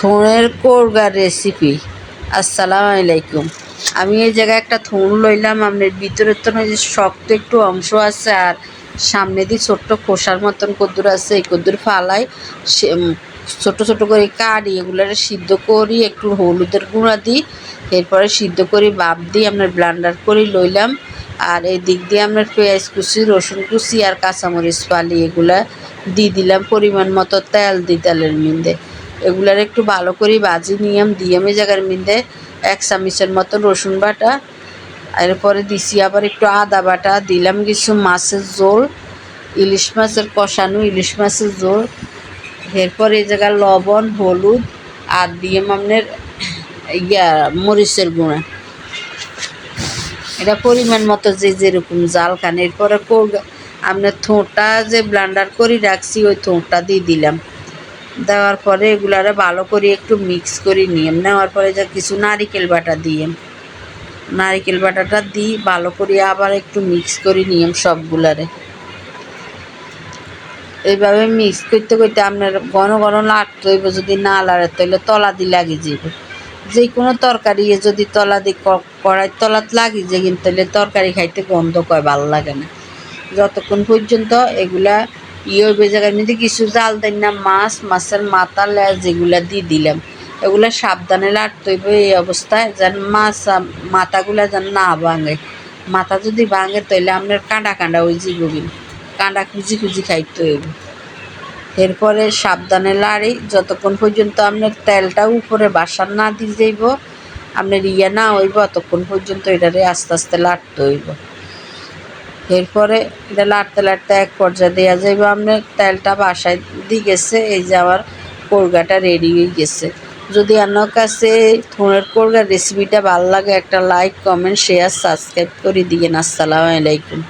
থোনের কোরগার recipe আসসালাম আলাইকুম। আমি এই জায়গায় একটা থোন লইলাম। আপনার ভিতরের তো যে শক্ত একটু অংশ আছে, আর সামনে দিয়ে ছোট্ট খোসার মতন কদ্দুর আছে। এই কদ্দুর ফালাই ছোট ছোট করে কাটি এগুলারে সিদ্ধ করি, একটু হলুদের গুঁড়া দিই। এরপরে সিদ্ধ করি বাপ দিই আপনার ব্লান্ডার করে লইলাম। আর এই দিক দিয়ে আপনার পেঁয়াজ কুচি, রসুন কুচি, আর কাঁচামরিচ ফালি, এগুলা দিয়ে দিলাম পরিমাণ মতো তেল দিই তেলের মিন্দে এগুলার একটু ভালো করে ভাজি নিয়াম দিয়াম এই জায়গার মিন্দে এক চামিচের মতো রসুন বাটা, এরপরে দিছি আবার একটু আদা বাটা, দিলাম কিছু মাছের ঝোল, ইলিশ মাছের কষানো ইলিশ মাছের ঝোল, এরপরে এই জায়গায় লবণ, হলুদ আর দিয়াম আপনার ইয়া মরিচের গুঁড়া। এটা পরিমাণ মতো যে যেরকম জাল খান, এরপরে আপনার থোঁটা যে ব্লান্ডার করে রাখছি, ওই থোঁটা দিয়ে দিলাম। দেওয়ার পরে এগুলারে ভালো করে একটু মিক্স করে নিয়ে নেওয়ার পরে যা কিছু নারিকেল বাটা দিয়ে নারিকেল বাটাটা দিই, ভালো করে আবার একটু মিক্স করে নিয়ে সবগুলারে। এইভাবে মিক্স করতে করতে আপনার ঘন ঘন লাগতে হইব, যদি না লাড়ে তাহলে তলা দিয়ে লাগি যাবে যে কোনো তরকারি যদি তলা ক- কড়াই তলাত লাগি যায় কিন্তু তাহলে তরকারি খাইতে গন্ধ কয়, ভালো লাগে না। যতক্ষণ পর্যন্ত এগুলা ইয়ে হইবে জায়গার মধ্যে কিছু জাল দেন না, মাছ, মাছের মাথা, লেজ যেগুলা দিয়ে দিলাম। এগুলা সাবধানে লাটতে হইব এই অবস্থায়, যেন মাছ, মাথাগুলা যেন না ভাঙে। মাথা যদি ভাঙে তাহলে আপনার কাঁটা কাঁটা ওই জীববিন কাঁটা খুঁজি খুঁজি খাইতে হইব। এরপরে সাবধানে লাড়ি, যতক্ষণ পর্যন্ত আপনার তেলটা উপরে বাসার না দিয়ে যাইব, আপনার ইয়ে না হইব, ততক্ষণ পর্যন্ত এটারে আস্তে আস্তে লাটতে হইব। এরপরে এটা লাড়তে লাটতে এক পর্যায়ে দেওয়া যায় বা আপনার তেলটা বাসায় দিয়ে গেছে, এই যে আমার কোরগাটা রেডি হয়ে গেছে। যদি আপনার কাছে থুনের কোরগার রেসিপিটা ভালো লাগে, একটা লাইক কমেন্ট শেয়ার সাবস্ক্রাইব করে দিয়েন। আসসালামু আলাইকুম।